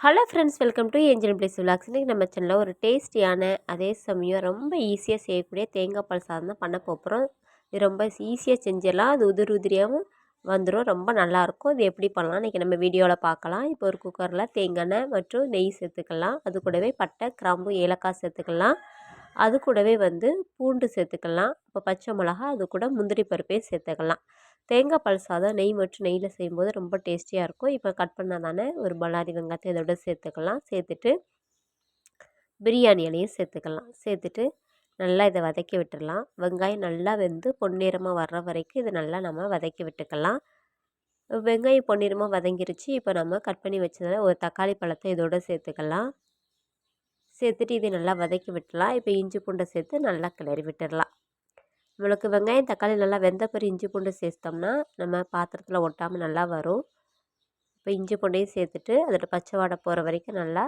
Hello friends welcome to angel place vlogs இன்றைக்கி நம்ம சேனலில் ஒரு டேஸ்டியான அதே சமயம் ரொம்ப ஈஸியாக செய்யக்கூடிய தேங்காய் பால் சாதம் தான் பண்ண போகிறோம் இது ரொம்ப ஈஸியாக செஞ்சிடலாம். அது உதிரி உதிரியாகவும் வந்துடும் ரொம்ப நல்லாயிருக்கும். இது எப்படி பண்ணலாம்? இன்றைக்கி நம்ம வீடியோவில் பார்க்கலாம். இப்போ ஒரு குக்கரில் தேங்காய் எண்ணெய் மற்றும் நெய் சேர்த்துக்கலாம். அது கூடவே பட்டை கிராம்பு ஏலக்காய் சேர்த்துக்கலாம். அது கூடவே வந்து பூண்டு சேர்த்துக்கலாம். இப்போ பச்சை மிளகா அது கூட முந்திரி பருப்பையும் சேர்த்துக்கலாம். தேங்காய் பால் சாதம் நெய் மற்றும் நெய்யில் செய்யும்போது ரொம்ப டேஸ்டியாக இருக்கும். இப்போ கட் பண்ணால் தானே ஒரு பல்லாரி வெங்காயத்தை இதோட சேர்த்துக்கலாம். சேர்த்துட்டு பிரியாணி இலையும் சேர்த்துக்கலாம். சேர்த்துட்டு நல்லா இதை வதக்கி விட்டுடலாம் வெங்காயம் நல்லா வெந்து பொன்னிறமாக வர்ற வரைக்கும் இதை நல்லா நம்ம வதக்கி விட்டுக்கலாம். வெங்காயம் பொன்னிறமாக வதங்கிருச்சு. இப்போ நம்ம கட் பண்ணி வச்சதில் ஒரு தக்காளி பழத்தை இதோடு சேர்த்துக்கலாம். சேர்த்துட்டு இதை நல்லா வதக்கி விட்டுலாம் இப்போ இஞ்சி பூண்டை சேர்த்து நல்லா கிளறி விட்டுடலாம். நம்மளுக்கு வெங்காயம் தக்காளி நல்லா வெந்த பிறகு இஞ்சி பூண்டு சேர்த்தோம்னா நம்ம பாத்திரத்தில் ஒட்டாமல் நல்லா வரும். இப்போ இஞ்சி பூண்டையும் சேர்த்துட்டு அதோட பச்சை வாடை போகிற வரைக்கும் நல்லா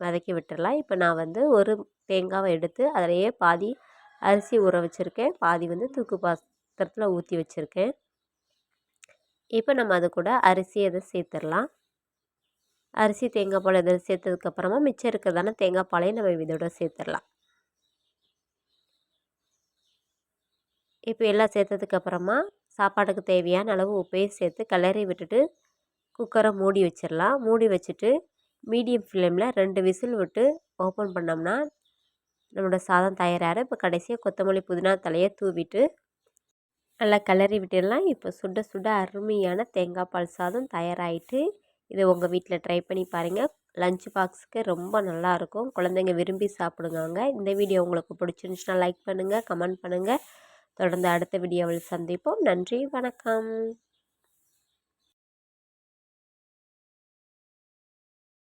வதக்கி விட்டுடலாம். இப்போ நான் வந்து ஒரு தேங்காவை எடுத்து அதிலையே பாதி அரிசி ஊற வச்சுருக்கேன். பாதி வந்து தூக்கு பாத்திரத்தில் ஊற்றி வச்சுருக்கேன். இப்போ நம்ம அது கூட அரிசி அதை சேர்த்துடலாம். அரிசி தேங்காய் பால் எதை சேர்த்ததுக்கப்புறமா மிச்சம் இருக்கிறதான தேங்காய் பாலையும் நம்ம இதோட சேர்த்துடலாம். இப்போ எல்லாம் சேர்த்ததுக்கப்புறமா சாப்பாட்டுக்கு தேவையான அளவு உப்பையும் சேர்த்து கிளறி விட்டுட்டு குக்கரை மூடி வச்சிடலாம். மூடி வச்சுட்டு மீடியம் ஃப்ளேமில் ரெண்டு விசில் விட்டு ஓப்பன் பண்ணோம்னா நம்மளோட சாதம் தயாராகிடும். இப்போ கடைசியாக கொத்தமல்லி புதினா தலையை தூவிட்டு நல்லா கிளறி விட்டுடலாம். இப்போ சுட சுட அருமையான தேங்காய் பால் சாதம் தயாராகிட்டு இதை உங்கள் வீட்டில் ட்ரை பண்ணி பாருங்கள் லஞ்ச் பாக்ஸுக்கு ரொம்ப நல்லாயிருக்கும் குழந்தைங்க விரும்பி சாப்பிடுங்க இந்த வீடியோ உங்களுக்கு பிடிச்சிருந்துச்சுன்னா லைக் பண்ணுங்கள் கமெண்ட் பண்ணுங்கள் தொடர்ந்து அடுத்த வீடியோவில் சந்திப்போம். நன்றி வணக்கம்.